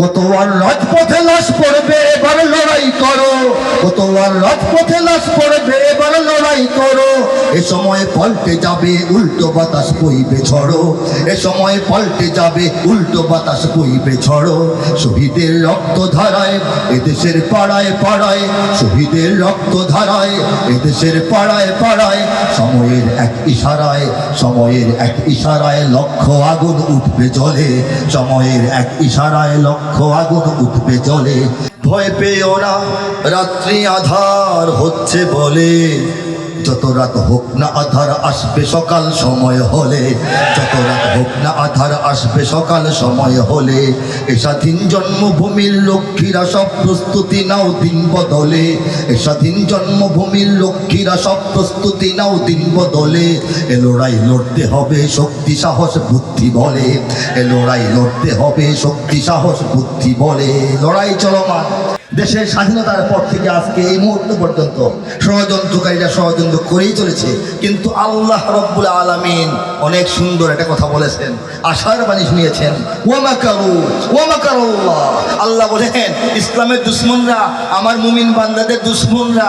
কত আর রাজপথে লাশ পড়বে, এবার লড়াই করো। কত আর রাজপথে লাশ পড়বে, এবার লড়াই করো। এ সময় পাল্টে যাবে, উল্টো বাতাস বইবে, ঝড়ো। এ সময় পাল্টে যাবে, উল্টো বাতাস বইবে, ঝড়ো। শহীদের রক্ত ধারায়, এদেশের পাড়ায় পাড়ায়, শহীদের রক্ত ধারায়, এদেশের পাড়ায় পাড়ায় সময়ের এক ইশারায়, সময়ের এক ইশারায় লক্ষ আগুন উঠবে জলে। সময়ের এক ইশারায় লক্ষ আগুন উঠবে জলে। ভয় পেও না, রাত্রি আধার হচ্ছে বলে। যত রাত হোক না আধার আসবে সকাল সময় হলে। যত রাত হোক আধার আসবে সকাল সময় হলে। এ স্বাধীন জন্মভূমির লক্ষ্মীরা সব প্রস্তুতি নাও দিন বদলে। এ স্বাধীন জন্মভূমির লক্ষ্মীরা সব প্রস্তুতি নাও দিন বদলে। এ লড়াই লড়তে হবে শক্তি, সাহস, বুদ্ধি, বলে। এ লড়াই লড়তে হবে শক্তি, সাহস, বুদ্ধি, বলে। লড়াই চলমান। দেশের স্বাধীনতার পর থেকে আজকে এই মুহূর্ত পর্যন্ত ষড়যন্ত্রকারীরা ষড়যন্ত্র করেই চলেছে। কিন্তু আল্লাহ রব্বুল আলমিন অনেক সুন্দর একটা কথা বলেছেন, আশার বাণী শুনিয়েছেন। আল্লাহ বলেন, ইসলামের দুশ্মনরা, আমার মুমিন বান্দাদের দুশ্মনরা,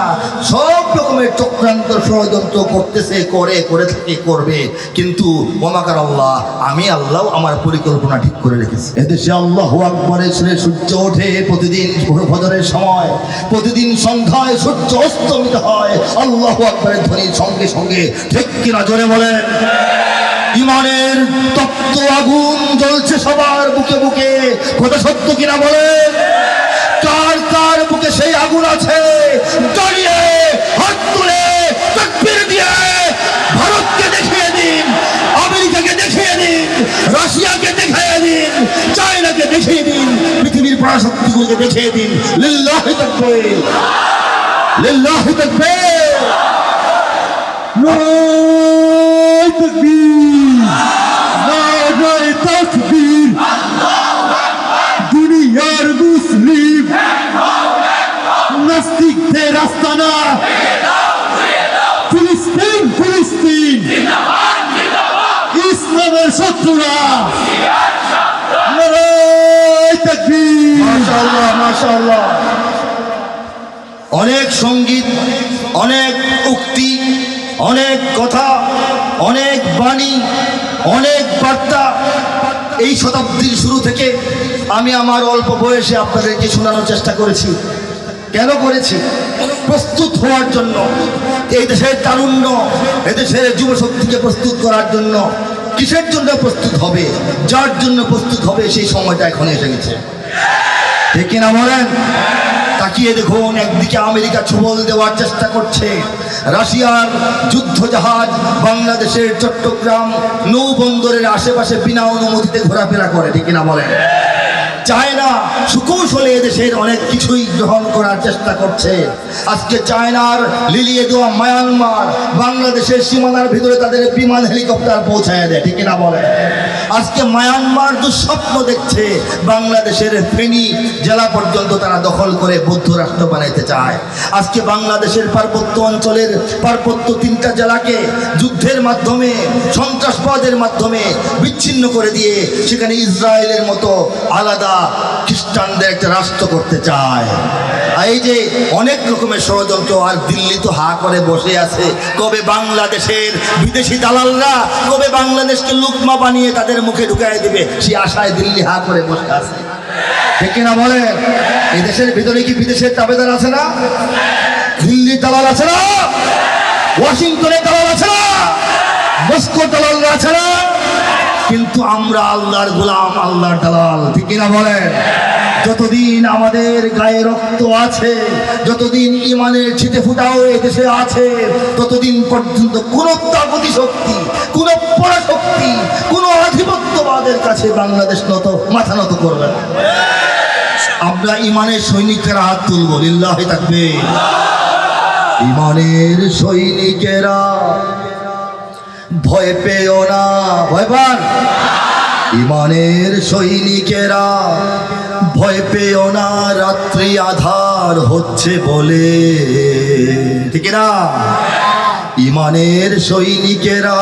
সব রকমের চক্রান্ত ষড়যন্ত্র করতেছে, করে করে থাকে, করবে। কিন্তু ওয়ামাকার আল্লাহ আমি আল্লাহ আমার পরিকল্পনা ঠিক করে রেখেছি। এদেশে আল্লাহ আকবরের সুরে সূর্য ওঠে, প্রতিদিন ফজরের সময়। প্রতিদিন সন্ধ্যায় সূর্য অস্তমিত হয়। আল্লাহ আকবরের ধ্বনির সঙ্গে সঙ্গে। ঠিক কিনা জোরে বলেন? ইমানের তপ্ত আগুন জ্বলছে সবার বুকে বুকে। কথা সত্য কিনা বলে কার কার বুকে সেই আগুন আছে দাঁড়িয়ে হাত তুলে তাকবীর দিয়ে ভারতকে দেখিয়ে দিন আমেরিকাকে দেখিয়ে দিন রাশিয়াকে দেখিয়ে দিন চায়নাকে দেখিয়ে দিন পৃথিবীর পরাশক্তিগুলোকে দেখিয়ে দিন। লিল্লাহি তাকবীর। লিল্লাহি তাকবীর। নারায় তকবীর। নারায় তকবীর। দুনিয়ার মুসলিম। নাস্তিকদের আস্তানা। ফিলিস্তিন ফিলিস্তিন। ইসলামের শত্রুরা নারায় তকবীর অনেক সংগীত, অনেক উক্তি, অনেক কথা, অনেক বাণী, অনেক বার্তা এই শতাব্দীর শুরু থেকে আমি আমার অল্প বয়সে আপনাদেরকে শোনানোর চেষ্টা করেছি। কেন করেছি? প্রস্তুত হওয়ার জন্য, এই দেশের তারুণ্য এদেশের যুবশক্তিকে প্রস্তুত করার জন্য কিসের জন্য প্রস্তুত হবে? যার জন্য প্রস্তুত হবে সেই সময়টা এখন এসে গেছে। ঠিক কিনা বলেন, তাকিয়ে দেখুন, একদিকে আমেরিকা ছুবল দেওয়ার চেষ্টা করছে। রাশিয়ার যুদ্ধ জাহাজ বাংলাদেশের চট্টগ্রাম নৌবন্দরের আশেপাশে বিনা অনুমতিতে ঘোরাফেরা করে, ঠিক না বলেন? চায়না সুকৌশলে এদেশের অনেক কিছুই গ্রহণ করার চেষ্টা করছে। আজকে চায়নার লিলিয়ে দেওয়া মায়ানমার বাংলাদেশের সীমানার ভিতরে তাদের বিমান হেলিকপ্টার পৌঁছায় দেয়, ঠিক কিনা বলে আজকে মায়ানমার দুঃস্বপ্ন দেখছে, বাংলাদেশের ফেনী জেলা পর্যন্ত তারা দখল করে বৌদ্ধ রাষ্ট্র বানাইতে চায়। আজকে বাংলাদেশের পার্বত্য অঞ্চলের পার্বত্য তিনটা জেলাকে যুদ্ধের মাধ্যমে, সন্ত্রাসবাদের মাধ্যমে বিচ্ছিন্ন করে দিয়ে, সেখানে ইসরায়েলের মতো আলাদা খ্রিস্টানদের একটা রাষ্ট্র করতে চায়। এই যে অনেক রকমের ষড়যন্ত্র, আর দিল্লি তো হা করে বসে আছে। কবে বাংলাদেশের বিদেশি দালালরা, কবে বাংলাদেশকে লুকমা বানিয়ে তাদের মুখে ঢুকাই দিবে, সে আশায় দিল্লি হা করে বসে আছে। ঠিক না বলেন? এই দেশের ভিতরে কি বিদেশের তাবেদার আছে না? দিল্লির দালাল আছে না? ওয়াশিংটনের দালাল আছে না? মস্কো দালালরা আছে না? কিন্তু আমরা আল্লাহর গোলাম, আল্লাহর দালাল। ঠিক কিনা বলেন? যতদিন আমাদের গায়ে রক্ত আছে, যতদিন ইমানের ছিটে ফুটাও দেশে আছে, ততদিন পর্যন্ত কোন তাগতি শক্তি, কোন পরাশক্তি, কোন আধিপত্যবাদের কাছে বাংলাদেশ নত, মাথা নত করবে না। আমরা ইমানের সৈনিকেরা হাত তুলব, লিল্লাহ থাকবে ইমানের সৈনিকেরা ভয় পেও না, ভয় পান? ইমানের সৈনিকেরা ভয় পেও না, রাত্রি আধার হচ্ছে বলে। ঠিক না ইমানের সৈনিকেরা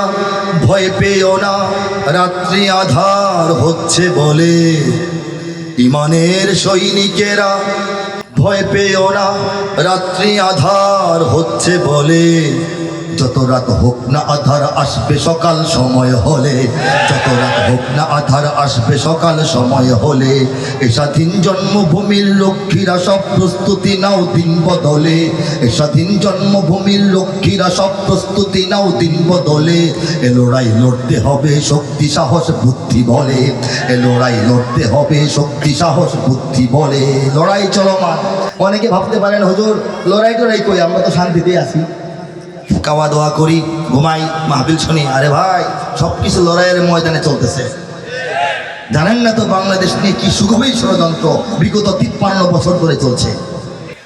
ভয় পেও না, রাত্রি আধার হচ্ছে বলে। ইমানের সৈনিকেরা ভয় পেও না, রাত্রি আধার হচ্ছে বলে। যত রাত হোক না আধার আসবে, সকাল সময় হলে। যত রাত হোক না আধার আসবে, সকাল সময় হলে। এ স্বাধীন জন্মভূমির লক্ষ্মীরা সব প্রস্তুতি নাও দিন বদলে। এ স্বাধীন জন্মভূমির লক্ষ্মীরা সব প্রস্তুতি নাও দিন বদলে। এ লড়াই লড়তে হবে, শক্তি, সাহস, বুদ্ধি, বলে। এ লড়াই লড়তে হবে, শক্তি, সাহস, বুদ্ধি, বলে। লড়াই চলমান। অনেকে ভাবতে পারেন, হুজুর লড়াই টড়াই কই? আমরা তো শান্তিতে আছি। খাওয়া দাওয়া করি, ঘুমাই মাহবিল শুনি। আরে ভাই, সবকিছু লড়াইয়ের ময়দানে চলতেছে। জানেন না তো বাংলাদেশ নিয়ে কি সুগভীর ষড়যন্ত্র, বিগত তিপ্পান্ন বছর ধরে চলছে।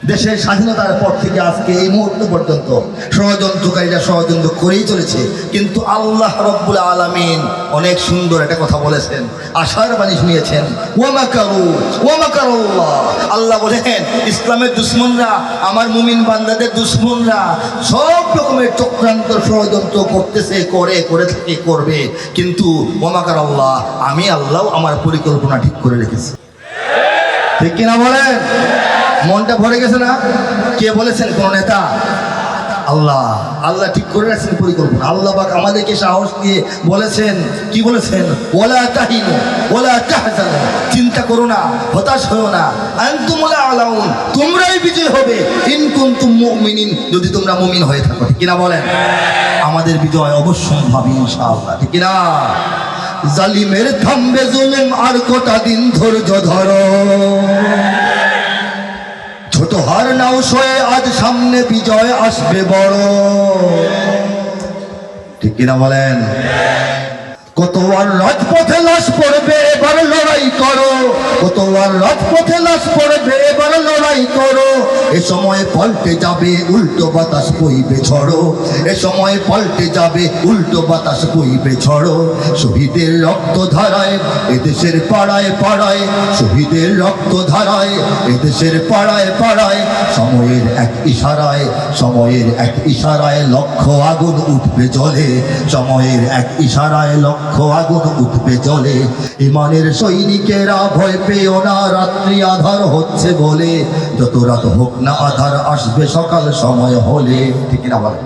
দেশের স্বাধীনতার পর থেকে আজকে এই মুহূর্ত পর্যন্ত ষড়যন্ত্রকারীরা ষড়যন্ত্র করেই চলেছে। কিন্তু আল্লাহ রব্বুল আলামিন অনেক সুন্দর একটা কথা বলেছেন, আশার বাণী শুনিয়েছেন আল্লাহ বলেন ইসলামের দুশ্মনরা, আমার মুমিন বান্দাদের দুশ্মনরা, সব রকমের চক্রান্ত ষড়যন্ত্র করতেছে, করে করে থাকে, করবে। কিন্তু ওয়ামাকার আল্লাহ আমি আল্লাহ আমার পরিকল্পনা ঠিক করে রেখেছি। ঠিক কিনা বলেন? মনটা ভরে গেছে না? কে বলেছেন? কোন নেতা? আল্লাহ। আল্লাহ ঠিক করে রাখছেন পরিকল্পনা। আল্লাহ বাক আমাদেরকে সাহস দিয়ে বলেছেন, কি বলেছেন? ওলা তাহিনু ওলা তাহজানু। চিন্তা করো না, হতাশ হও না। আনতুমুলা আলাউন, তোমরাই বিজয় হবে। ইন কুনতুম মুমিনিন, যদি তোমরা মুমিন হয়ে থাকো, ঠিক কিনা বলেন? আমাদের বিজয় অবশ্যই অবশ্যম্ভাবী, ইনশাআল্লাহ, ঠিক কিনা? জালিমের থামবে জুলুম আর কটা দিন ধৈর্য ধরো। ছোট হার নাও সয়ে আজ সামনে বিজয় আসবে বড়। ঠিক কিনা বলেন? কত আর রাজপথে লাশ পড়বে, এবার লড়াই করো। কত আর রাজপথে লাশ পড়বে, এবার লড়াই করো। এ সময় পাল্টে যাবে, উল্টো বাতাস বইবে ঝড়ো। এ সময় পাল্টে যাবে, উল্টো বাতাস বইবে ঝড়ো। শহীদের রক্ত ধারায়, এদেশের পাড়ায় পাড়ায়, শহীদের রক্ত ধারায়, এদেশের পাড়ায় পাড়ায়, সময়ের এক ইশারায়, সময়ের এক ইশারায় লক্ষ আগুন উঠবে জলে। সময়ের এক ইশারায় লক্ষ আগুন উঠবে জলে। ইমানের সৈনিকেরা ভয় পেও না, রাত্রি আধার হচ্ছে বলে। যত রাত হোক না আধার আসবে সকাল সময় হলে। ঠিক না বলে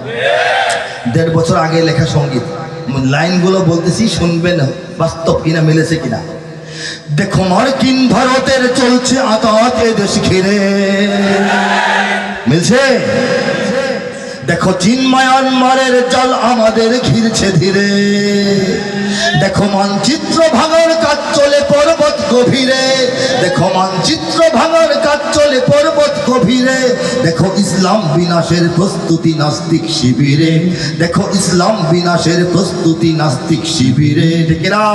দেড় বছর আগে লেখা সংগীত। লাইনগুলো বলতেছি, শুনবেন বাস্তব কিনা, মিলেছে কিনা? দেখো মার্কিন ভারতের চলছে আতাত দেশ ঘিরে। মিলছে? দেখো চীন, মায়ানমারের জল আমাদের ঘিরছে ধীরে। দেখো মানচিত্র ভাঙার কাজ চলে পর্বত গভীরে। দেখো মানচিত্র ভাঙার কাজ চলে পর্বত গভীরে। দেখো ইসলাম বিনাশের প্রস্তুতি নাস্তিক শিবিরে। দেখো ইসলাম বিনাশের প্রস্তুতি নাস্তিক শিবিরে। ঠিকেরা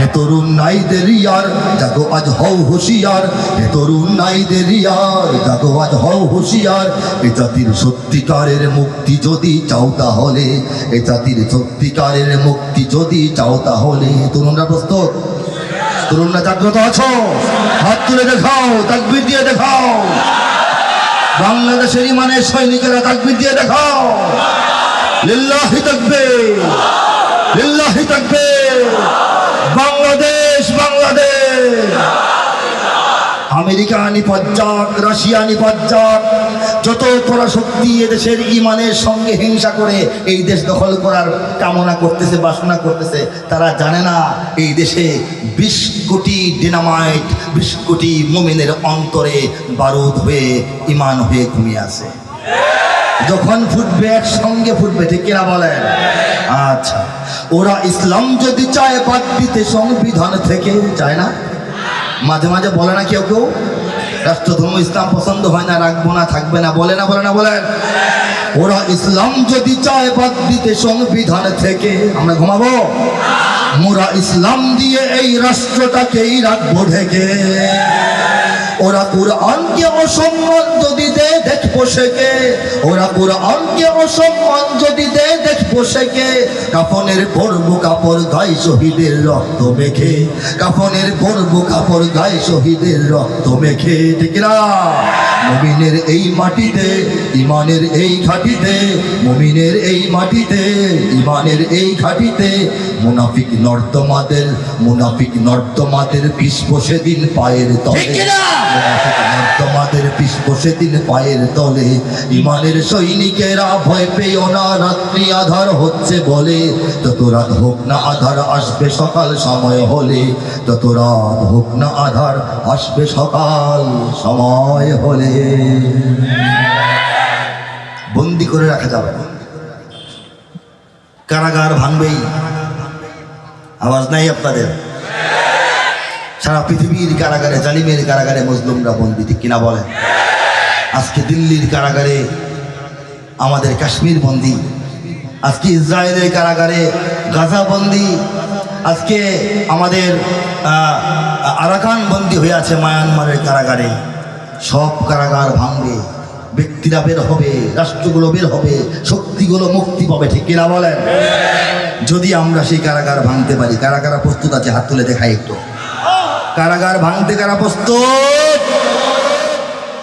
হে তরুণ নাইদের ইয়ার, জাগো আজ হও হুঁশিয়ার। হে তরুণ নাইদের ইয়ার, জাগো আজ হও হুঁশিয়ার। এ জাতির সত্যিকারের মুক্তি যদি চাও তাহলে, এ জাতির সত্যিকারের মুক্তি যদি চাও তাহলে। তরুণরা প্রস্তুত? তরুণরা জাগ্রত আছো? হাত তুলে দেখাও, তাকবির দিয়ে দেখাও। বাংলাদেশের ইমানের সৈনিকেরা তাকবির দিয়ে দেখাও। লিল্লাহি তাকবীর লিল্লাহি তাকবীর। বাংলাদেশ বাংলাদেশ। আমেরিকা নিপজ্জাক রাশিয়া নিপজ্জাক যত পরাশক্তি এদেশের ইমানের সঙ্গে হিংসা করে এই দেশ দখল করার কামনা করতেছে, বাসনা করতেছে, তারা জানে না এই দেশে বিশ কোটি ডিনামাইট বিশ কোটি মুমিনের অন্তরে বারুদ হয়ে ইমান হয়ে ঘুমিয়ে আছে। যখন ফুটবে একসঙ্গে ফুটবে, ঠিক কিনা বলেন? আচ্ছা ওরা ইসলাম যদি চায় বাদ দিতে সংবিধান থেকে, চায় না? মাঝে মাঝে বলে না কেউ কেউ? রাষ্ট্রধর্ম ইসলাম পছন্দ হয় না, রাখব না, থাকবে না, বলে না বলে না বলেন ওরা ইসলাম যদি চায় বাদ দিতে সংবিধান থেকে, আমরা ঘুমাবো? মোরা ইসলাম দিয়ে এই রাষ্ট্রটাকেই রাখব ঢেকে। ওরা কোরআনকে অসম্মান যদি দে দেখব সেকে ওরা কোরআনকে অসম্মান যদি দে দেখব সেকে কাফনের পরব কাপড় গায়ে শহীদের রক্ত মেখে। কাফনের পরব কাপড় গায়ে শহীদের রক্ত মেখে, ঠিক না মমিনের এই মাটিতে ইমানের এই ঘাটিতে মমিনের এই মাটিতে ইমানের এই ঘাটিতে মুনাফিক নর্দমাদের মুনাফিক নর্দমাদের পিস বসে দিন পায়ের তলে। পিস বসে দিন পায়ের তলে ইমানের সৈনিকেরা ভয় পেও না, রাত্রি আধার হচ্ছে বলে। যত রাত হোক না আধার আসবে সকাল, সময় হলে যত রাত হোক না আধার আসবে সকাল, সময় হলে। বন্দি করে রাখা যাবে কারাগার ভাঙবেই। আওয়াজ নাই আপনাদের? সারা পৃথিবীর কারাগারে, জালিমের কারাগারে মুসলিমরা বন্দি, ঠিক কিনা বলেন? আজকে দিল্লির কারাগারে আমাদের কাশ্মীর বন্দি, আজকে ইসরায়েলের কারাগারে গাজা বন্দি, আজকে আমাদের আরাকান বন্দি হয়ে আছে মায়ানমারের কারাগারে। সব কারাগার ভাঙবে, ব্যক্তিরা বের হবে, রাষ্ট্রগুলো বের হবে, শক্তিগুলো মুক্তি পাবে, ঠিক কিনা বলেন? যদি আমরা সেই কারাগার ভাঙতে পারি কারা কারা প্রস্তুত আছে, হাত তুলে দেখাই একটু। কারাগার ভাঙতে কারা প্রস্তুত?